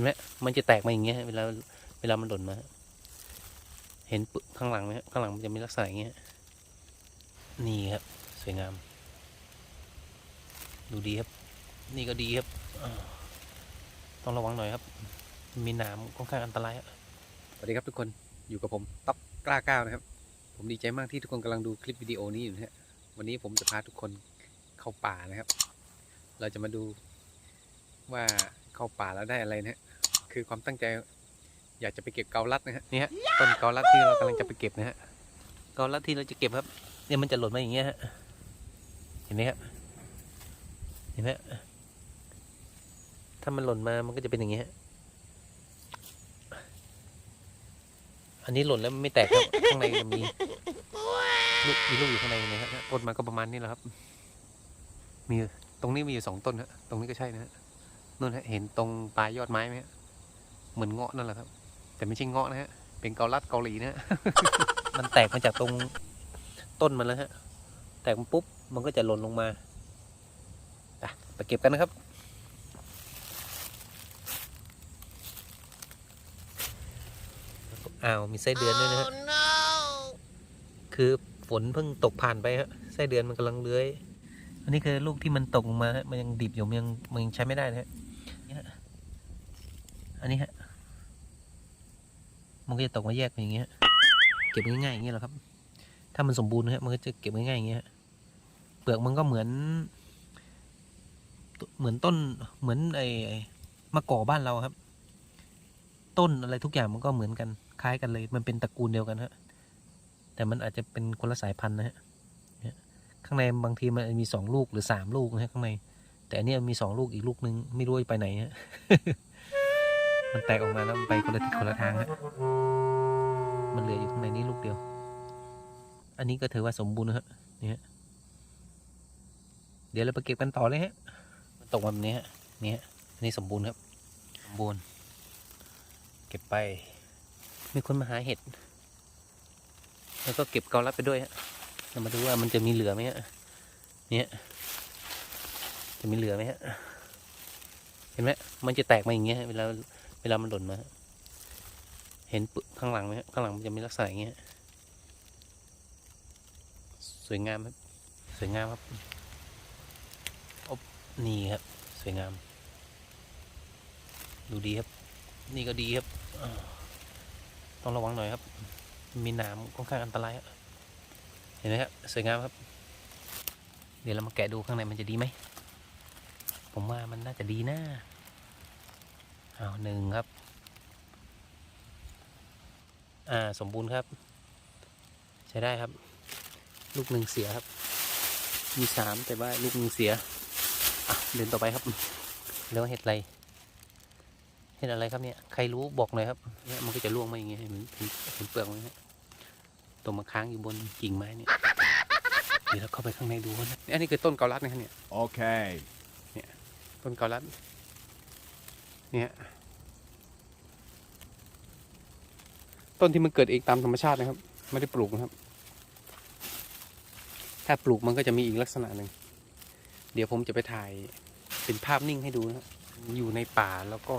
ห็นไหมมันจะแตกมาอย่างเงี้ยเวลาเวลามันหล่นมา เห็นปึข้างหลังไหมครับข้างหลังมันจะมีลักษณะอย่างเงี้ย นี่ครับ สวยงาม ดูดีครับ นี่ก็ดีครับ ต้องระวังหน่อยครับ มีนามค่อนข้างอันตรายครับสวัสดีครับทุกคน อยู่กับผมต๊อกกล้าก้าวนะครับ ผมดีใจมากที่ทุกคนกำลังดูคลิปวิดีโอนี้อยู่นะฮะ วันนี้ผมจะพาทุกคนเข้าป่านะครับ เราจะมาดูว่าเข้าป่าแล้วได้อะไรนะฮะ คือความตั้งใจ อยากจะไปเก็บเกาลัดนะฮะนี่ฮะต้นเกาลัดที่เรากำลังจะไปเก็บนะฮะเกาลัดที่เราจะเก็บครับ เนี่ยมันจะหล่นมาอย่างเงี้ยฮะเห็นไหมครับเห็นไหมถ้ามันหล่นมามันก็จะเป็นอย่างเงี้ยฮะอันนี้หล่นแล้วมันไม่แตกครับข้างในจะมีลูกมีลูกอยู่ข้างในนะฮะต้นมันก็ประมาณนี้แหละครับ มีตรงนี้มีอยู่สองต้นฮะตรงนี้ก็ใช่นะฮะนู่นฮะเห็นตรงปลายยอดไม้ไหมฮะ เหมือนเงาะนั่นแหละครับ แต่ไม่ใช่เงาะนะฮะ เป็นเกาลัดเกาหลีนะฮะ มันแตกมาจากตรงต้นมันแล้วฮะ แตกมันปุ๊บมันก็จะหล่นลงมาอะไปเก็บกันนะครับอ้าวมีไส้เดือนด้วยนะฮะ คือฝนเพิ่งตกผ่านไปฮะไส้เดือนมันกำลังเลื้อย อันนี้คือลูกที่มันตกลงมาฮะมันยังดิบอยู่มันยังมันยังใช้ไม่ได้นะฮะนี่ฮะอันนี้ฮะ มันก็จะตกมาแยกเป็นอย่างเงี้ย เก็บง่ายๆอย่างเงี้ยหละครับ ถ้ามันสมบูรณ์นะฮะมันก็จะเก็บง่ายๆอย่างเงี้ยเปลือกมันก็เหมือน เหมือนต้นเหมือนไอ้มะกอกบ้านเราครับ ต้นอะไรทุกอย่างมันก็เหมือนกันคล้ายกันเลย มันเป็นตระกูลเดียวกันฮะแต่มันอาจจะเป็นคนละสายพันธุ์นะฮะข้างในบางทีมันมีสองลูกหรือสามลูกนะฮะข้างใน แต่อันนี้มีสองลูกอีกลูกนึงไม่รู้ไปไหนฮะ มันแตกออกมาแล้วมันไปคนละทิศคนละทางฮะมันเหลืออยู่ข้างในนี้ลูกเดียว อันนี้ก็ถือว่าสมบูรณ์ฮะเนี่ยฮะเดี๋ยวเราไปเก็บกันต่อเลยฮะมันตกมาแบบนี้ฮะนี่ฮะอันนี้สมบูรณ์ครับสมบูรณ์ เก็บไป มีคนมาหาเห็ด แล้วก็เก็บเกาลัดไปด้วยฮะเรามาดูว่ามันจะมีเหลือไหมฮะเนี่ยจะมีเหลือไหมฮะเห็นไหมมันจะแตกมาอย่างเงี้ยเวลา เวลามันหล่นมา เห็นข้างหลังไหมข้างหลังมันจะมีลักษณะอย่างเงี้ย สวยงามครับ สวยงามครับอบนี่ครับ สวยงาม ดูดีครับ นี่ก็ดีครับ ต้องระวังหน่อยครับ มีนามค่อนข้างอันตรายครับเห็นไหมครับสวยงามครับ เดี๋ยวเรามาแกะดูข้างในมันจะดีไหม ผมว่ามันน่าจะดีนะ เอาหนึ่งครับ อ่าสมบูรณ์ครับ ใช้ได้ครับ ลูกหนึ่งเสียครับ มีสามแต่ว่าลูกหนึ่งเสียอะเดินต่อไปครับแล้วเห็ดอะไรเห็ดอะไรครับเนี่ยใครรู้บอกหน่อยครับเนี่ยมันก็จะร่วงมาอย่างเงี้ยเห็นเห็นเห็นเปลือกไหมฮะตัวมาค้างอยู่บนกิ่งไม้เนี่ยเดี๋ยวเราเข้าไปข้างในดูนะอันนี้คือต้นเกาลัดนะครับเนี่ย Okay. ต้นเกาลัด เนี่ยต้นที่มันเกิดเองตามธรรมชาตินะครับ ไม่ได้ปลูกนะครับ ถ้าปลูกมันก็จะมีอีกลักษณะหนึ่ง เดี๋ยวผมจะไปถ่ายเป็นภาพนิ่งให้ดูนะอยู่ในป่าแล้วก็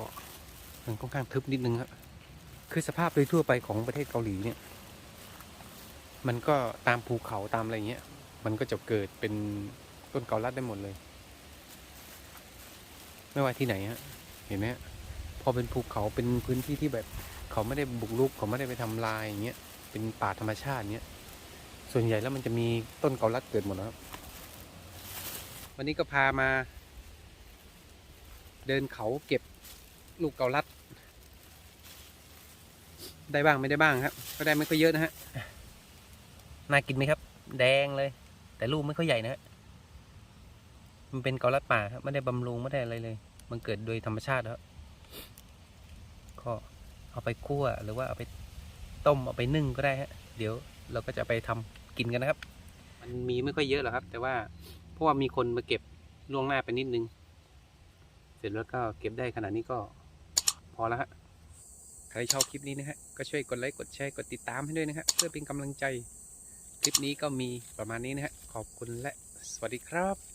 มันค่อนข้างทึบนิดนึงครับ คือสภาพโดยทั่วไปของประเทศเกาหลีเนี่ย มันก็ตามภูเขาตามอะไรเงี้ย มันก็จะเกิดเป็นต้นเกาลัดได้หมดเลย ไม่ว่าที่ไหนฮะ ห็นไหมพอเป็นภูเขาเป็นพื้นที่ที่แบบเขาไม่ได้บุกรุกเขาไม่ได้ไปทำลายอย่างเงี้ยเป็นป่าธรรมชาติเงี้ยส่วนใหญ่แล้วมันจะมีต้นเกาลัดเกิดหมดแล้วครับ วันนี้ก็พามา เดินเขาเก็บลูกเกาลัด ได้บ้างไม่ได้บ้างครับ ก็ได้ไม่ค่อยเยอะนะฮะน่ากินไหมครับ แดงเลย แต่ลูกไม่ค่อยใหญ่นะฮะมันเป็นเกาลัดป่าครับไม่ได้บำรุงไม่ได้อะไรเลย มันเกิดโดยธรรมชาติครับก็เอาไปคั่วหรือว่าเอาไปต้มเอาไปนึ่งก็ได้ฮะเดี๋ยวเราก็จะไปทำกินกันนะครับ มันมีไม่ค่อยเยอะหรอกครับ แต่ว่าเพราะว่ามีคนมาเก็บล่วงหน้าไปนิดนึง เสร็จแล้วก็เก็บได้ขนาดนี้ก็พอแล้วฮะใครชอบคลิปนี้นะฮะก็ช่วยกดไลค์กดแชร์กดติดตามให้ด้วยนะฮะเพื่อเป็นกำลังใจ คลิปนี้ก็มีประมาณนี้นะฮะขอบคุณและสวัสดีครับ